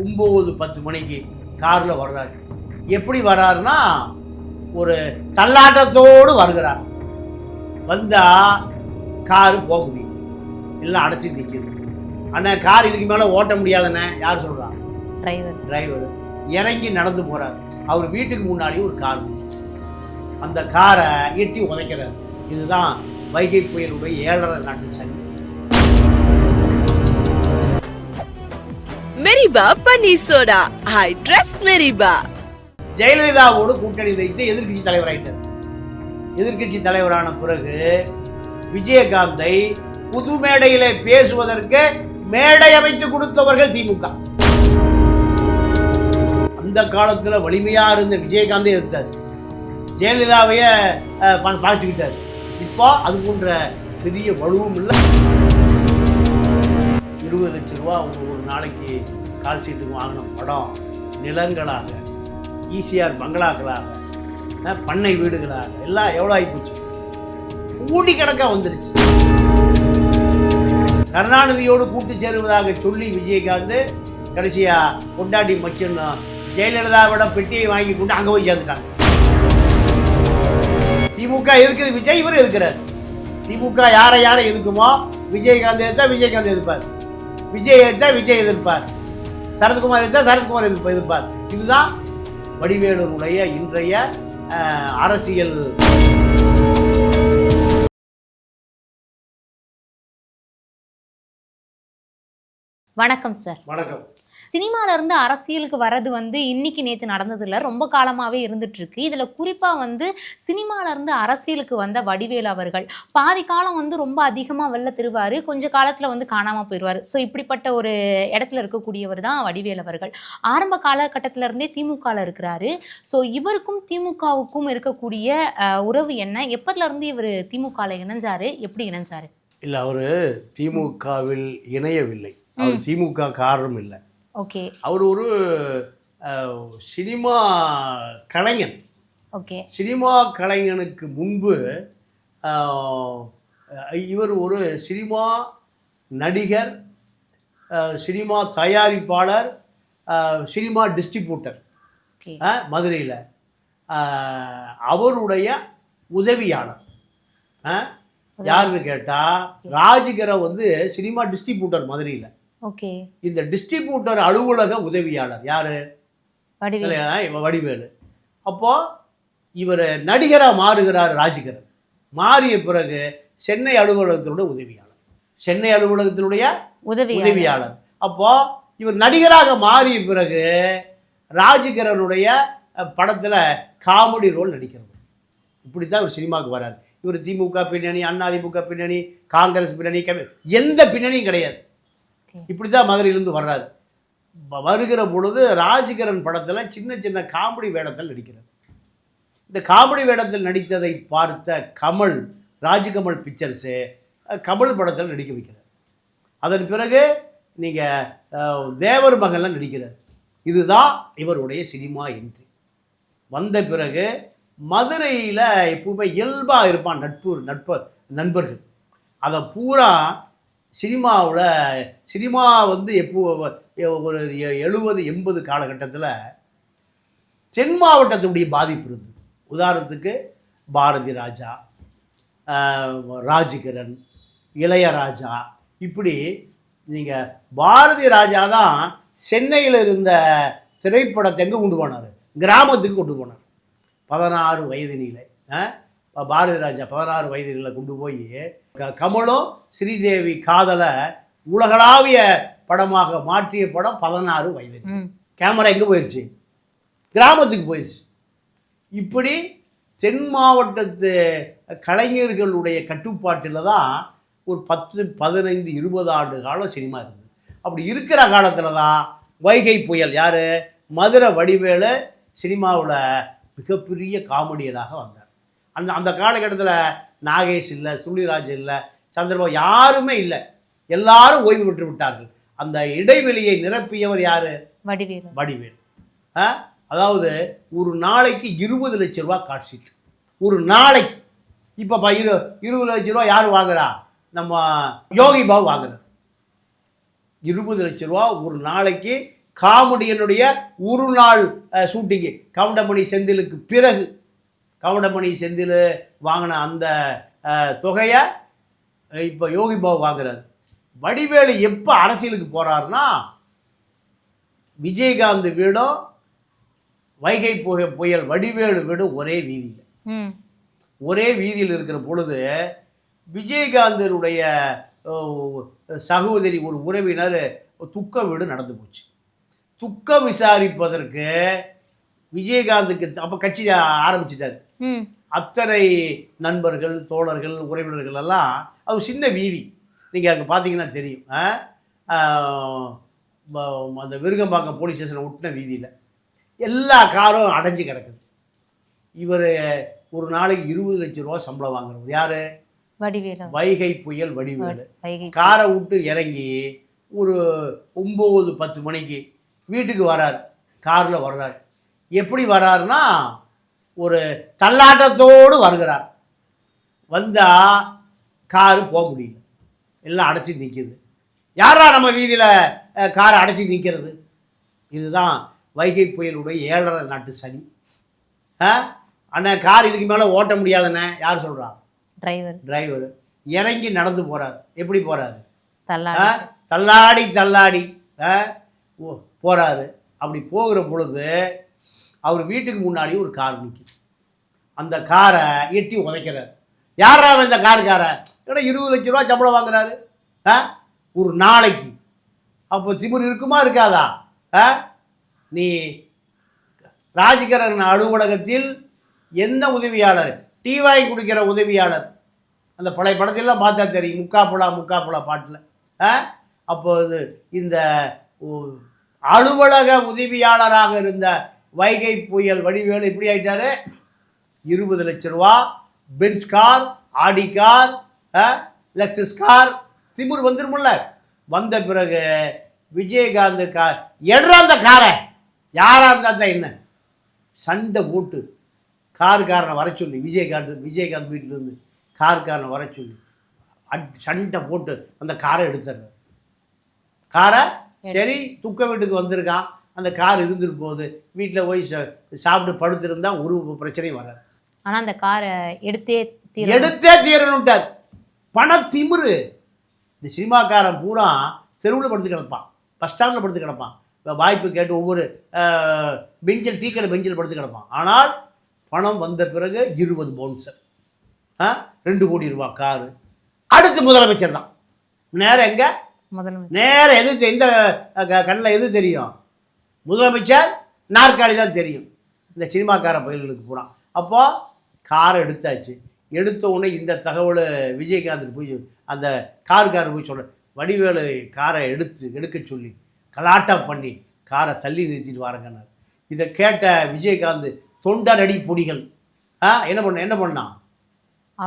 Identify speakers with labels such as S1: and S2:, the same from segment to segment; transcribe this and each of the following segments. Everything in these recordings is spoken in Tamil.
S1: ஒம்பது பத்து மணிக்கு காரில் வர்றாரு. எப்படி வர்றாருன்னா ஒரு தள்ளாட்டத்தோடு வருகிறார். வந்தால் காரு போக முடியும். இல்லை அடைச்சி நிற்கிது அண்ணா கார் இதுக்கு மேலே ஓட்ட முடியாதுண்ணே யார் சொல்கிறா
S2: டிரைவர்
S1: டிரைவர் இறங்கி நடந்து போகிறார் அவர் வீட்டுக்கு முன்னாடி ஒரு கார். அந்த காரை எட்டி உதைக்கிறார். இதுதான் வைகை புயலுடைய ஏழரை நாட்டு சனி
S3: மெரிபா பன்னீர் சோடா. I trust மெரிபா.
S1: ஜெயலலிதாவோடு கூட்டணி வைத்து எதிர்க்கட்சி தலைவராயிட்டார். எதிர்க்கட்சி தலைவரான பிறகு விஜயகாந்தை புது மேடையிலே பேசுவதற்கு மேடை அமைத்து கொடுத்தவர்கள் திமுக. அந்த காலத்தில் வலிமையா இருந்த விஜயகாந்தே எதிர்த்தார். ஜெயலலிதாவையே பாய்ச்சிக்கிட்டார். இப்போ அது போன்ற பெரிய வலுவும் இல்லை. இருபது லட்ச ரூபா ஒரு ஒரு நாளைக்கு கால் சீட்டுக்கு வாங்கின படம் நிலங்களாக ஈசிஆர் பங்களாக்களாக பண்ணை வீடுகளாக எல்லாம் எவ்வளோ ஆகிப்போச்சு ஊடி கணக்காக வந்துருச்சு. கருணாநிதியோடு கூட்டு சேருவதாக சொல்லி விஜயகாந்த் கடைசியாக கொண்டாடி மச்சுன்னு ஜெயலலிதாவிட பெட்டியை வாங்கி கொண்டு அங்கே போய் சேர்ந்துட்டாங்க. திமுக எதுக்குது? விஜய் இவர் எதுக்குறாரு? திமுக யாரை யாரை எதுக்குமோ? விஜயகாந்த் எடுத்தா விஜயகாந்த் எதிர்ப்பார். விஜய் எடுத்தா விஜய் எதிர்ப்பார். சரத்குமார் எடுத்தா சரத்குமார் எதிர்ப்பு எதிர்ப்பார். இதுதான் வடிவேலுடைய இன்றைய அரசியல்
S2: வணக்கம் சார்
S1: வணக்கம்.
S2: சினிமால இருந்து அரசியலுக்கு வர்றது வந்து இன்னைக்கு நேத்து நடந்ததில்ல. ரொம்ப காலமாவே இருந்துட்டு இருக்கு இதுல குறிப்பா வந்து சினிமால இருந்து அரசியலுக்கு வந்த வடிவேலு அவர்கள். பாதி காலம் வந்து ரொம்ப அதிகமா வெளில திருவாரு. கொஞ்ச காலத்துல வந்து காணாம போயிடுவாரு ஸோ இப்படிப்பட்ட ஒரு இடத்துல இருக்கக்கூடியவர் தான் வடிவேலு அவர்கள். ஆரம்ப காலகட்டத்தில இருந்தே திமுகல இருக்கிறாரு. ஸோ இவருக்கும் திமுகவுக்கும் இருக்கக்கூடிய உறவு என்ன? எப்பத்துல இருந்து இவர் திமுகல இணைஞ்சாரு? எப்படி இணைஞ்சாரு?
S1: இல்லை அவர் திமுகவில் இணையவில்லை. அவர் திமுக காரணம் இல்லை.
S2: ஓகே.
S1: அவர் ஒரு சினிமா கலைஞன்.
S2: ஓகே.
S1: சினிமா கலைஞனுக்கு முன்பு இவர் ஒரு சினிமா நடிகர் சினிமா தயாரிப்பாளர் சினிமா டிஸ்ட்ரிபியூட்டர். மதுரையில். அவருடைய உதவியாளர். யாருன்னு கேட்டால் ராஜிகரை வந்து சினிமா டிஸ்ட்ரிபியூட்டர் மதுரையில்.
S2: ஓகே.
S1: இந்த டிஸ்ட்ரிபியூட்டர் அலுவலக உதவியாளர் யாரு?
S2: வடிவேலு.
S1: அப்போ இவர் நடிகராக மாறுகிறார் ராஜிகரன் மாறிய பிறகு சென்னை அலுவலகத்தினுடைய உதவியாளர். சென்னை அலுவலகத்தினுடைய
S2: உதவி
S1: உதவியாளர். அப்போ இவர் நடிகராக மாறிய பிறகு ராஜிகரனுடைய படத்துல காமெடி ரோல் நடிக்கிறது. இப்படித்தான் இவர் சினிமாவுக்கு வராரு. இவர் திமுக பின்னணி அதிமுக பின்னணி காங்கிரஸ் பின்னணி எந்த பின்னணியும் கிடையாது. இப்படி தான் மதுரையிலேருந்து வர்றாரு. வருகிற பொழுது ராஜிகரன் படத்தில் சின்ன சின்ன காமெடி வேடத்தில் நடிக்கிறார். இந்த காமெடி வேடத்தில் நடித்ததை பார்த்த கமல் ராஜ்கமல் பிக்சர்ஸு கமல் படத்தில் நடிக்க வைக்கிறார். அதன் பிறகு நீங்கள் தேவர் மகன்லாம் நடிக்கிறார். இதுதான் இவருடைய சினிமா என்ட்ரி வந்த பிறகு மதுரையில் எப்பவுமே இயல்பாக இருப்பான் நட்பு நட்பர் நண்பர்கள். அதை பூரா சினிமாவில் சினிமா வந்து எப்போ ஒரு எழுபது எண்பது காலகட்டத்தில் தென் மாவட்டத்தினுடைய பாதிப்பு இருந்தது. உதாரணத்துக்கு பாரதி ராஜா ஆஹ், ராஜகிரண் இளையராஜா இப்படி நீங்கள் பாரதி ராஜா தான் சென்னையில் இருந்த திரைப்படத்தை எங்கே கொண்டு போனார்? கிராமத்துக்கு கொண்டு போனார். பதினாறு வயதினிலே. ஆ பாரதி ராஜா பதினாறு வயதினில கொண்டு போய் க- கமலும் ஸ்ரீதேவி காதலை உலகளாவிய படமாக மாற்றிய படம் பதினாறு வயது கேமரா எங்கே போயிடுச்சு கிராமத்துக்கு போயிடுச்சு இப்படி தென் மாவட்டத்து கலைஞர்களுடைய கட்டுப்பாட்டில் தான் ஒரு பத்து பதினைந்து இருபது ஆண்டு காலம் சினிமா இருந்தது. அப்படி இருக்கிற காலத்தில் தான் வைகை புயல் யார்? மதுரை வடிவேலு சினிமாவில் மிகப்பெரிய காமெடியனாக வந்தார். அந்த அந்த காலகட்டத்தில் நாகேஷ் இல்லை சுள்ளிராஜ் இல்லை சந்திரபாபு யாருமே இல்லை. எல்லாரும் ஓய்வு பெற்று விட்டார்கள். அந்த இடைவெளியை நிரப்பியவர் யார்?
S2: வடிவேலு.
S1: வடிவேல்? அதாவது ஒரு நாளைக்கு இருபது லட்ச ரூபா காட்ஷீட் ஒரு நாளைக்கு. இப்போ இரு இருபது லட்ச ரூபா யார் வாங்குறா? நம்ம யோகி பாபு வாங்குறார். இருபது லட்ச ரூபா ஒரு நாளைக்கு காமெடியனுடைய ஒரு நாள் ஷூட்டிங்கு கவுண்டமணி செந்திலுக்கு பிறகு. கவுண்டமணி செந்தில் வாங்கின அந்த தொகையை இப்போ யோகி பாபு வாங்குறாரு. வடிவேலு எப்போ அரசியலுக்கு போகிறாருன்னா விஜயகாந்த் வீடும் வைகை புய புயல் வடிவேலு வீடும் ஒரே வீதியில். ஒரே வீதியில் இருக்கிற பொழுது விஜயகாந்தனுடைய சகோதரி ஒரு உறவினர் துக்க வீடு நடந்து போச்சு. துக்கம் விசாரிப்பதற்கு விஜயகாந்துக்கு அப்போ கட்சி ஆரம்பிச்சிட்டாரு. அத்தனை நண்பர்கள் தோழர்கள் உறவினர்கள் எல்லாம் அது சின்ன வீதி. நீங்கள் அங்கே பார்த்தீங்கன்னா தெரியும். அந்த விருகம்பாக்கம் போலீஸ் ஸ்டேஷனை ஒட்டின வீதியில். எல்லா காரும் அடைஞ்சு கிடக்குது. இவர் ஒரு நாளைக்கு இருபது லட்சம் ரூபா சம்பளம் வாங்குறவர் யார்?
S2: வடிவேலு.
S1: வைகை புயல் வடிவேலு. காரை விட்டு இறங்கி ஒரு ஒம்பது பத்து மணிக்கு வீட்டுக்கு வரார். காரில் வர்றார். எப்படி வர்றாருன்னா ஒரு தள்ளாட்டத்தோடு வருகிறார். வந்தால் காரு போக முடியல. எல்லாம் அடைச்சி நிற்கிது யாரா நம்ம வீதியில் காரை அடைச்சி நிற்கிறது இதுதான் வைகை புயலுடைய ஏழரை நாட்டு சனி அண்ணா கார் இதுக்கு மேலே ஓட்ட முடியாதுண்ணே. யார் சொல்கிறா
S2: டிரைவர்.
S1: டிரைவர். இறங்கி நடந்து போகிறார் எப்படி போகிறாரு
S2: தள்ளாடி?
S1: தள்ளாடி போறாரு. அப்படி போகிற பொழுது அவர் வீட்டுக்கு முன்னாடி ஒரு கார் நிற்கும் அந்த காரை எட்டி உதைக்கிறார். யாரா அவன் இந்த காருக்கார ஏன்னா இருபது லட்ச ரூபா சம்பளம் வாங்குறாரு? ஆ? ஒரு நாளைக்கு. அப்போ திமிர் இருக்குமா இருக்காதா? ஆ? நீ ராஜகரன் அலுவலகத்தில் என்ன உதவியாளர்? டீ வாங்கி குடிக்கிற உதவியாளர். அந்த பழைய படத்திலாம் பார்த்தா தெரியும். முக்கா புலா முக்கா புலா பாட்டில். ஆ? அப்போ இது இந்த அலுவலக உதவியாளராக இருந்த வைகை புயல் வடிவேலு இப்படி ஆயிட்டாரு? இருபது லட்ச ரூபா. Benz car Audi car Lexus car. திமுர் வந்துருமுல்ல. வந்த பிறகு விஜயகாந்த் கார் எடுற அந்த காரை? யாராக இருந்தால் தான் என்ன? சண்டை போட்டு காருக்காரனை வர சொல்லி. விஜயகாந்த் விஜயகாந்த் வீட்டிலேருந்து காருக்காரனை வர சொல்லி. அட் சண்டை போட்டு அந்த காரை எடுத்துடுறாரு. காரை சரி துக்க வீட்டுக்கு வந்திருக்கான். அந்த கார் இருந்துட்டு போகுது வீட்டில் போய் சாப்பிட்டு படுத்திருந்தா ஒரு பிரச்சனையும் வராது.
S2: ஆனா அந்த காரை எடுத்தே
S1: எடுத்தே தீரணுட்டார் பண திமிரு. இந்த சினிமாக்காரன் பூரா தெருவில் படுத்து கிடப்பான். பஸ் ஸ்டாண்டில் படுத்து கிடப்பான். வாய்ப்பு கேட்டு ஒவ்வொரு பெஞ்சில் டீக்கடை பெஞ்சில் படுத்து கிடப்பான். ஆனால் பணம் வந்த பிறகு இருபது பவுன்சர் ரெண்டு கோடி ரூபா காரு. அடுத்து முதலமைச்சர் தான். நேரம் எங்கே?
S2: முதலமைச்சர்.
S1: நேர எது தெ- எந்த கண்ணில் எது தெரியும்? முதலமைச்சர் நாற்காலி தான் தெரியும். இந்த சினிமாக்கார பயில்களுக்கு பூரா அப்போ காரை எடுத்தாச்சு. எடுத்த உடனே இந்த தகவல் விஜயகாந்துக்கு போய் அந்த காருக்காரர் போய் சொல்ல வடிவேலு காரை எடுத்து எடுக்க சொல்லி கலாட்டா பண்ணி காரை தள்ளி நிறுத்திட்டு வாரங்கன்னார். இதை கேட்ட விஜயகாந்த் தொண்டரடி பொடிகள். ஆ என்ன பண்ண என்ன பண்ணான்?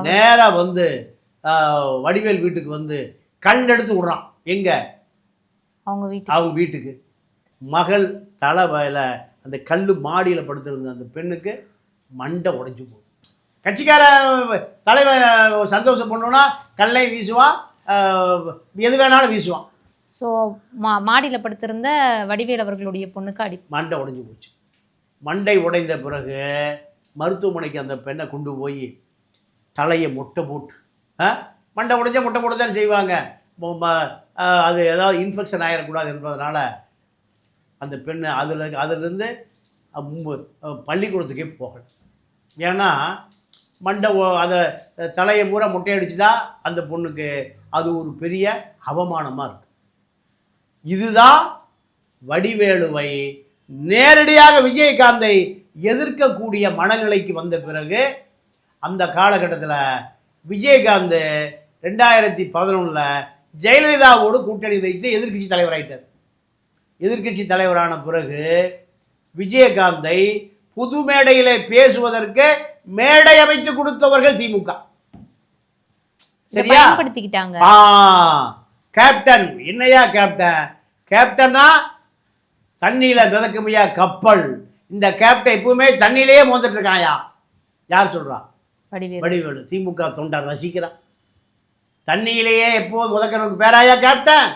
S1: நேராக வந்து வடிவேல் வீட்டுக்கு வந்து கல் எடுத்து விட்றான். எங்கே?
S2: அவங்க வீட்டுக்கு.
S1: அவங்க வீட்டுக்கு. மகள் தலை வயல அந்த கல் மாடியில் படுத்திருந்த அந்த பெண்ணுக்கு மண்டை உடைஞ்சு போகுது கட்சிக்கார தலைவன் சந்தோஷம் பண்ணோன்னா கல்லை வீசுவான் எது வேணாலும் வீசுவான்.
S2: ஸோ மா மாடியில் படுத்திருந்த வடிவேல் அவர்களுடைய பொண்ணுக்கு அடி
S1: மண்டை உடைஞ்சு போச்சு. மண்டை உடைந்த பிறகு மருத்துவமனைக்கு அந்த பெண்ணை கொண்டு போய் தலையை மொட்டை போட்டு மண்டை உடைஞ்சா மொட்டை போட்டு தான் செய்வாங்க அது ஏதாவது இன்ஃபெக்ஷன் ஆகிடக்கூடாது என்பதனால அந்த பெண்ணை அதில் அதிலிருந்து பள்ளிக்கூடத்துக்கே போகணும். ஏன்னா மண்டை அதை தலையை பூரா மொட்டை அந்த பொண்ணுக்கு அது ஒரு பெரிய அவமானமாக இருக்கு. இதுதான் வடிவேலுவை நேரடியாக விஜயகாந்தை எதிர்க்கக்கூடிய மனநிலைக்கு வந்த பிறகு அந்த காலகட்டத்தில் விஜயகாந்த் ரெண்டாயிரத்தி பதினொன்றில் ஜெயலலிதாவோடு கூட்டணி வைத்து எதிர்க்கட்சி தலைவராயிட்டார். எதிர்க்கட்சி தலைவரான பிறகு விஜயகாந்தை புது மேடையிலே பேசுவதற்கு மேடை அமைத்து கொடுத்தவர்கள் திமுக. சரியா? ஆ கேப்டன். என்னையா கேப்டன்? கேப்டனா தண்ணியில மிதக்குமையா கப்பல். இந்த கேப்டன் எப்பவுமே தண்ணியிலேயே மோந்துட்டு இருக்காயா? யார் சொல்றா?
S2: வடிவேல்.
S1: திமுக தொண்டர் ரசிக்கிறான். தண்ணியிலேயே எப்போதும் முதக்கிறவனுக்கு பேராயா கேப்டன்?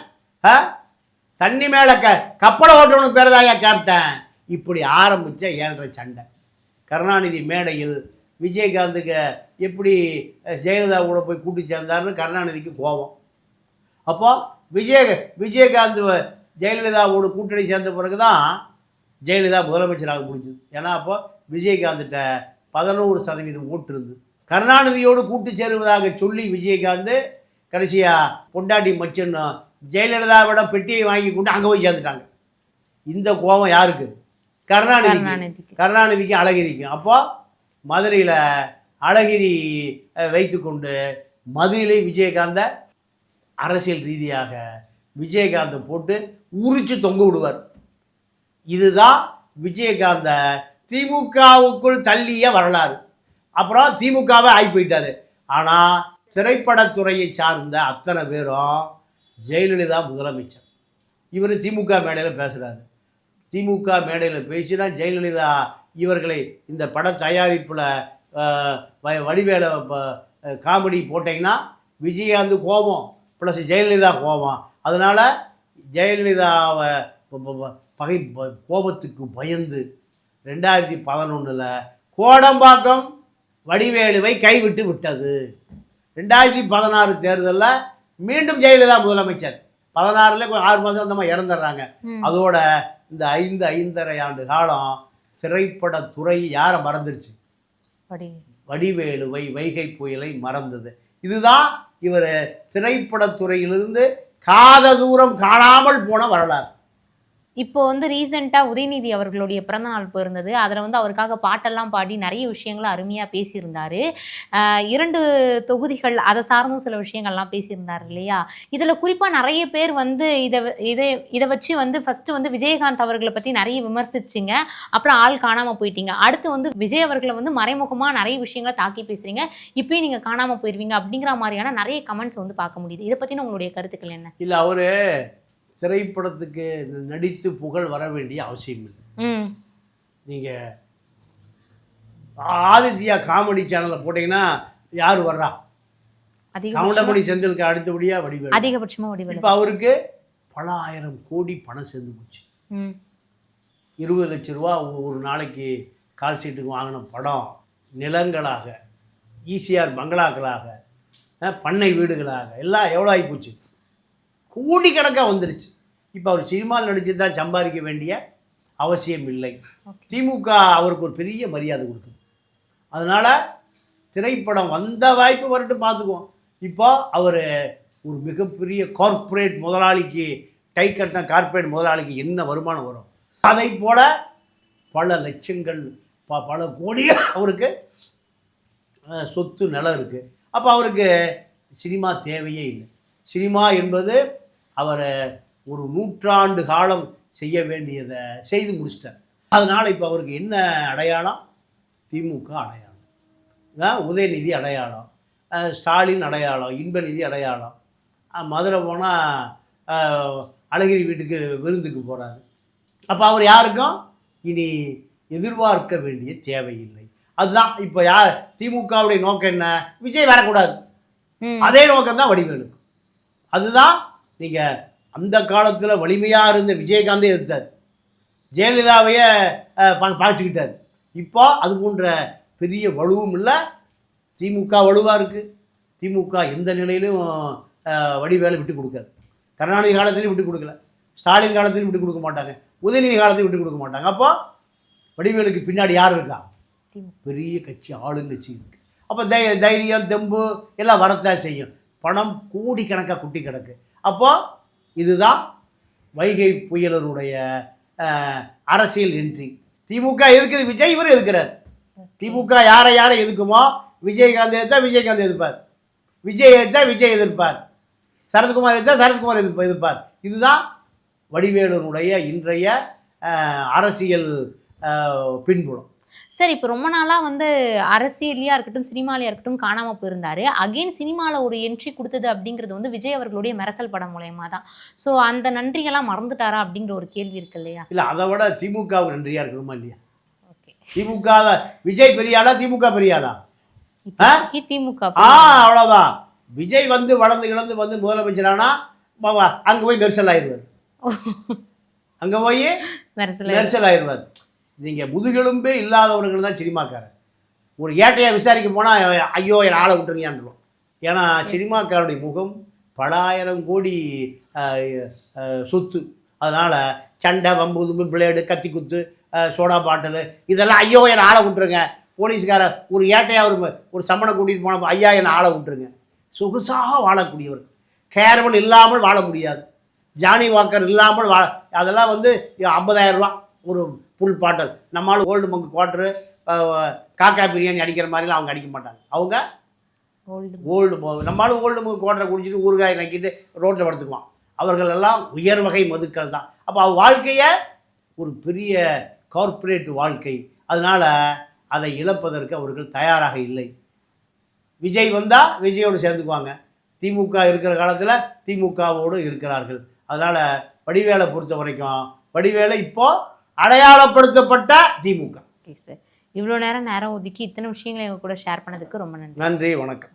S1: ஆ? தண்ணி மேலே க கப்பலை ஓட்டுறவனுக்கு பேர் தாயா கேப்டன் இப்படி ஆரம்பித்த ஏழரை சண்டை. கருணாநிதி மேடையில் விஜயகாந்துக்கு எப்படி ஜெயலலிதா கூட போய் கூட்டி சேர்ந்தாருன்னு கருணாநிதிக்கு கோபம். அப்போது விஜய விஜயகாந்த் ஜெயலலிதாவோட கூட்டணி சேர்ந்த பிறகு தான் ஜெயலலிதா முதலமைச்சராக முடிஞ்சது. ஏன்னா அப்போ விஜயகாந்த்கிட்ட பதினோரு சதவீதம் ஓட்டு இருந்து கருணாநிதியோடு கூட்டு சேருவதாக சொல்லி விஜயகாந்த் கடைசியாக பொண்டாட்டி மச்சன் ஜெயலலிதாவிட பெட்டியை வாங்கி கொண்டு அங்கே போய் சேர்ந்துட்டாங்க. இந்த கோபம் யாருக்கு? கருணாநிதி
S2: கருணாநிதிக்கு.
S1: கருணாநிதிக்கு அழகிரிக்கும் அப்போ மதுரையில் அழகிரி வைத்துக்கொண்டு மதுரையிலே விஜயகாந்தை அரசியல் ரீதியாக விஜயகாந்தை போட்டு உரிச்சு தொங்க விடுவார். இதுதான் விஜயகாந்த திமுகவுக்குள் தள்ளிய வரலாறு. அப்புறம் திமுகவே ஆகி போயிட்டாரு ஆனால் திரைப்படத்துறையை சார்ந்த அத்தனை பேரும் ஜெயலலிதா முதலமைச்சர். இவர் திமுக மேடையில் பேசுகிறாரு திமுக மேடையில் பேசினா ஜெயலலிதா இவர்களை இந்த பட தயாரிப்பில் வடிவேல ப- காமெடி போட்டிங்கன்னா விஜயகாந்த் கோபம் ப்ளஸ் ஜெயலலிதா கோபம். அதனால் ஜெயலலிதாவை பகை ப- கோபத்துக்கு பயந்து ரெண்டாயிரத்தி பதினொன்றில் கோடம்பாக்கம் வடிவேலுவை கைவிட்டு விட்டது. ரெண்டாயிரத்தி பதினாறு தேர்தலில் மீண்டும் ஜெயலலிதா முதலமைச்சர். பதினாறுல ஆறு மாதம் அந்த மாதிரி இறந்துடுறாங்க. அதோட இந்த ஐந்து ஐந்தரை ஆண்டு காலம் திரைப்படத்துறை யாரை மறந்துருச்சு?
S2: வடிவேலு.
S1: வடிவேலுவை வைகை புயலை மறந்தது. இதுதான் இவர் திரைப்படத்துறையிலிருந்து காத தூரம் காணாமல் போன வரலாறு.
S2: இப்போ வந்து ரீசெண்டாக உதயநிதி அவர்களுடைய பிறந்தநாள் போயிருந்தது. அதில் வந்து அவருக்காக பாட்டெல்லாம் பாடி நிறைய விஷயங்களை அருமையாக பேசியிருந்தாரு. ஆஹ் இரண்டு தொகுதிகள் அதை சார்ந்தும் சில விஷயங்கள்லாம் பேசியிருந்தார் இல்லையா? இதில் குறிப்பாக நிறைய பேர் வந்து இதை இதை இதை வச்சு வந்து ஃபஸ்ட்டு வந்து விஜயகாந்த் அவர்களை பற்றி நிறைய விமர்சிச்சிங்க. அப்புறம் ஆள் காணாமல் போயிட்டீங்க. அடுத்து வந்து விஜய் அவர்களை வந்து மறைமுகமாக நிறைய விஷயங்களை தாக்கி பேசுகிறீங்க இப்பயும் நீங்கள் காணாமல் போயிடுவீங்க அப்படிங்கிற மாதிரியான நிறைய கமெண்ட்ஸ் வந்து பார்க்க முடியுது. இதை பற்றின உங்களுடைய கருத்துக்கள் என்ன?
S1: இல்லை அவர் திரைப்படத்துக்கு நடித்து புகழ் வர வேண்டிய அவசியம் இல்லை. நீங்கள் ஆதித்யா காமெடி சேனலில் போட்டிங்கன்னா யார் வர்றா? கவுண்டமணி செந்திலுக்கு அடுத்தபடியாக வடிவேலு.
S2: அதிகபட்சமாக வடிவேலு.
S1: இப்போ அவருக்கு பல ஆயிரம் கோடி பணம் சேர்ந்து போச்சு. இருபது லட்ச ரூபா ஒரு நாளைக்கு கால் சீட்டுக்கு வாங்கின படம் நிலங்களாக ஈசிஆர் பங்களாக்களாக பண்ணை வீடுகளாக எல்லாம் எவ்வளோ ஆகிப்போச்சு கோடிக்கணக்காக வந்துருச்சு. இப்போ அவர் சினிமாவில் நடித்து தான் சம்பாதிக்க வேண்டிய அவசியம் இல்லை. திமுக அவருக்கு ஒரு பெரிய மரியாதை கொடுக்குது. அதனால் திரைப்படம் வந்த வாய்ப்பு வரட்டும் பார்த்துக்குவோம். இப்போ அவர் ஒரு மிகப்பெரிய கார்ப்பரேட் முதலாளிக்கு கை கட்டின கார்ப்பரேட் முதலாளிக்கு என்ன வருமானம் வரும்? அதை போல பல லட்சங்கள் ப பல கோடி அவருக்கு சொத்து நிலம் இருக்குது அப்போ அவருக்கு சினிமா தேவையே இல்லை. சினிமா என்பது அவரை ஒரு நூற்றாண்டு காலம் செய்ய வேண்டியதை செய்து முடிச்சிட்டார். அதனால் இப்போ அவருக்கு என்ன அடையாளம்? திமுக அடையாளம். உதயநிதி அடையாளம். ஸ்டாலின் அடையாளம் இன்பநிதி அடையாளம். மதுரை போனால் அழகிரி வீட்டுக்கு விருந்துக்கு போகிறாரு அப்போ அவர் யாருக்கும்? இனி எதிர்பார்க்க வேண்டிய தேவையில்லை. அதுதான் இப்போ யார் திமுகவுடைய நோக்கம் என்ன? விஜய் வரக்கூடாது. அதே நோக்கம் தான் வடிவேலுக்கு அதுதான் நீங்கள் அந்த காலத்தில் வலிமையாக இருந்த விஜயகாந்தே எதிர்த்தார். ஜெயலலிதாவையே பாய்ச்சிக்கிட்டார் இப்போ அது போன்ற பெரிய வலுவும் இல்லை. திமுக வலுவாக இருக்குது திமுக எந்த நிலையிலும் வடிவேலை விட்டு கொடுக்காது. கருணாநிதி காலத்திலையும் விட்டு கொடுக்கல. ஸ்டாலின் காலத்திலையும் விட்டு கொடுக்க மாட்டாங்க. உதயநிதி காலத்திலையும் விட்டு கொடுக்க மாட்டாங்க. அப்போ வடிவேலுக்கு பின்னாடி யார் இருக்கா. பெரிய கட்சி ஆளுங்கட்சி இருக்கு. அப்போ தை தைரியம் தெம்பு எல்லாம் வரத்தான் செய்யும். பணம் கோடிக்கணக்காக குட்டி கிடக்கு. அப்போ இதுதான் வைகை புயலருடைய அரசியல் என்ட்ரி திமுக எதுக்குது விஜய்? இவர் எதுக்கிறார்? திமுக யாரை யாரை எதுக்குமோ விஜயகாந்த் எதிர்த்தா விஜயகாந்த் எதிர்ப்பார். விஜய் எதிர்த்தா விஜய் எதிர்ப்பார். சரத்குமார் எதிர்த்தா சரத்குமார் எதிர்ப்பு எதிர்ப்பார். இதுதான் வடிவேலனுடைய இன்றைய அரசியல் பின்புலம்.
S2: சரி இப்போ ரொம்ப நாளாக வந்து அரசியலையாக இருக்கட்டும் சினிமாலையாக இருக்கட்டும் காணாமல் போயிருந்தாரு. அகைன் சினிமாவில் ஒரு என்ட்ரி கொடுத்தது அப்படிங்கிறது வந்து விஜய் அவர்களுடைய மெரசல் படம் மூலயமா தான். ஸோ அந்த நன்றிகளாம் மறந்துட்டாரா அப்படிங்கிற ஒரு கேள்வி இருக்கு இல்லையா?
S1: இல்லை அதை விட திமுகவுக்கு நன்றியாக இருக்கணுமா இல்லையா?
S2: ஓகே.
S1: திமுக விஜய் பெரியாளா திமுக பெரியாளா
S2: திமுக
S1: ஆ அவ்வளோதான் விஜய் வந்து வளர்ந்து கிளந்து வந்து முதலமைச்சரானா? அங்கே போய் நெரிசல் ஆயிடுவார். அங்கே போய் நெரிசல் ஆயிடுவார். நீங்கள் முதுகெலும்பே இல்லாதவர்கள் தான் சினிமாக்காரர். ஒரு ஏட்டையை விசாரிக்க போனால் ஐயோ என் ஆளை விட்டுருங்கன்றுவோம் ஏன்னா சினிமாக்காரனுடைய முகம் பல ஆயிரம் கோடி சொத்து. அதனால் சண்டை வம்பு தும்பு பிளேடு கத்தி குத்து சோடா பாட்டில் இதெல்லாம் ஐயோ என் ஆளை விட்டுருங்க. போலீஸ்கார ஒரு ஏட்டையாக ஒரு ஒரு சம்மனை கூட்டிகிட்டு போன ஐயா என் ஆளை விட்டுருங்க. சொகுசாக வாழக்கூடியவர். கேரவன் இல்லாமல் வாழ முடியாது. ஜானி வாக்கர் இல்லாமல் வாழ அதெல்லாம் வந்து ஐம்பதாயிரம் ரூபா. ஒரு ஃபுல் பாட்டல் நம்மளால் ஓல்டு மங்கு குவாட்ரு காக்கா பிரியாணி அடிக்கிற மாதிரிலாம் அவங்க அடிக்க மாட்டாங்க. அவங்க
S2: ஓல்டு
S1: நம்மளாலும் ஓல்டு மங்கு குவாட்டரை குடிச்சிட்டு ஊறுகாய் நக்கிட்டு ரோட்டில் படுத்துக்குவான். அவர்கள் எல்லாம் உயர் வகை மதுக்கள் தான். அப்போ அவ வாழ்க்கையை ஒரு பெரிய கார்ப்பரேட் வாழ்க்கை. அதனால் அதை இழப்பதற்கு அவர்கள் தயாராக இல்லை. விஜய் வந்தால் விஜயோடு சேர்ந்துக்குவாங்க. திமுக இருக்கிற காலத்தில் திமுகவோடு இருக்கிறார்கள். அதனால் வடிவேலை பொறுத்த வரைக்கும் வடிவேலை இப்போ அடையாளப்படுத்தப்பட்ட திமுக.
S2: இவ்வளோ நேரம் நேரம் ஒதுக்கி இத்தனை விஷயங்களை எங்க கூட ஷேர் பண்ணதுக்கு ரொம்ப நன்றி.
S1: நன்றி வணக்கம்.